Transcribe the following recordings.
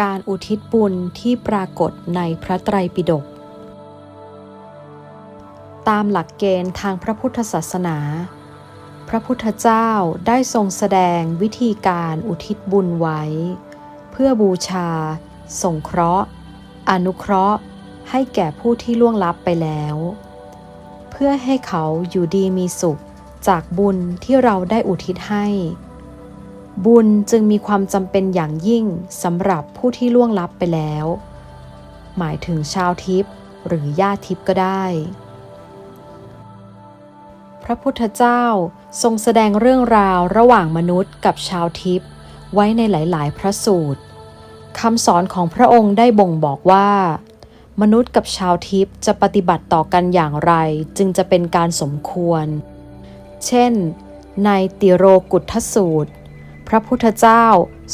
การอุทิศบุญที่ปรากฏในพระไตรปิฎก ตามหลักเกณฑ์ทางพระพุทธศาสนา พระพุทธเจ้าได้ทรงแสดงวิธีการอุทิศบุญไว้ เพื่อบูชา สงเคราะห์ อนุเคราะห์ ให้แก่ผู้ที่ล่วงลับไปแล้ว เพื่อให้เขาอยู่ดีมีสุขจากบุญที่เราได้อุทิศให้ บุญจึงมีความจำเป็นอย่างยิ่งสำหรับผู้ที่ล่วงลับไปแล้ว หมายถึงชาวทิพย์หรือญาติทิพย์ก็ได้ พระพุทธเจ้าทรงแสดงเรื่องราวระหว่างมนุษย์กับชาวทิพย์ไว้ในหลาย ๆ พระสูตรคำสอนของพระองค์ได้บ่งบอกว่า มนุษย์กับชาวทิพย์จะปฏิบัติต่อกันอย่างไรจึงจะเป็นการสมควร เช่น ในติโรกุทธสูตร พระพุทธเจ้า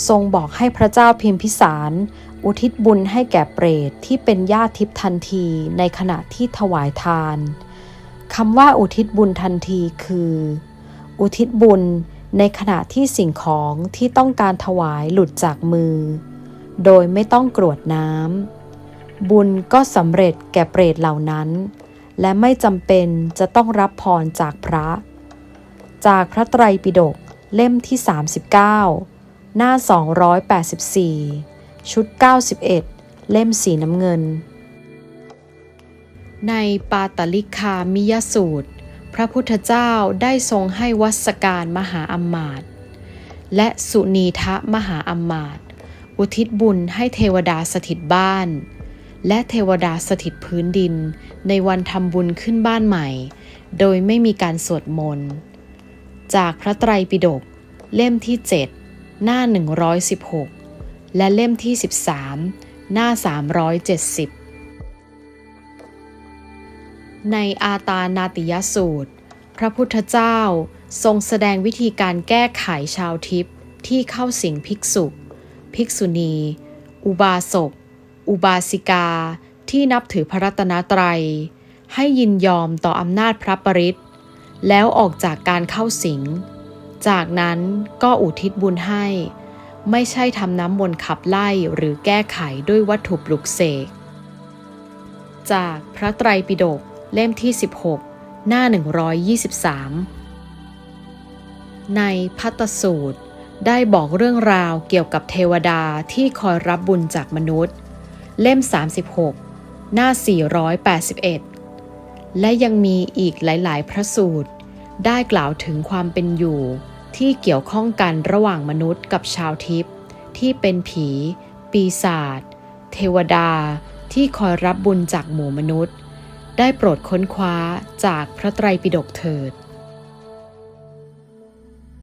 ทรงบอกให้พระเจ้าพิมพิสาร อุทิศบุญให้แก่เปรตที่เป็นญาติทิพทันทีในขณะที่ถวายทานคำว่าอุทิศบุญทันทีคือ อุทิศบุญในขณะที่สิ่งของที่ต้องการถวายหลุดจากมือ โดยไม่ต้องกรวดน้ำบุญก็สำเร็จแก่เปรตเหล่านั้น และไม่จำเป็นจะต้องรับพรจากพระ จากพระไตรปิฎก เล่มที่ 39 หน้า 284 ชุด 91 เล่มสีน้ำเงิน ในปาตลิคามิยสูตร พระพุทธเจ้าได้ทรงให้วัสการมหาอัมมาตย์และสุนีทะมหาอัมมาตย์อุทิศบุญให้เทวดาสถิตบ้าน และเทวดาสถิตพื้นดิน ในวันทำบุญขึ้นบ้านใหม่ โดยไม่มีการสวดมนต์ จากพระไตรปิฎกเล่มที่ 7 หน้า 116 และเล่มที่ 13 หน้า 370 ในอาตานาติยสูตร พระพุทธเจ้าทรงแสดงวิธีการแก้ไขชาวทิพย์ที่เข้าสิงภิกษุ ภิกษุณี อุบาสก อุบาสิกาที่นับถือพระรัตนตรัย ให้ยินยอมต่ออำนาจพระปริต แล้วออกจากการเข้าสิง จากนั้นก็อุทิศบุญให้ ไม่ใช่ทำน้ำมนต์ขับไล่หรือแก้ไขด้วยวัตถุปลุกเสก จากพระไตรปิฎกเล่มที่ 16 หน้า 123 ในพัตตสูตรได้บอกเรื่องราวเกี่ยวกับเทวดาที่คอยรับบุญจากมนุษย์ เล่ม 36 หน้า 481 และยังมีอีกหลาย ๆ พระสูตร ได้กล่าวถึงความเป็นอยู่ ที่เกี่ยวข้องกันระหว่างมนุษย์กับชาวทิพย์ที่เป็นผี ปีศาจเทวดาที่คอยรับบุญจากหมู่มนุษย์ ได้โปรดค้นคว้าจากพระไตรปิฎกเถิด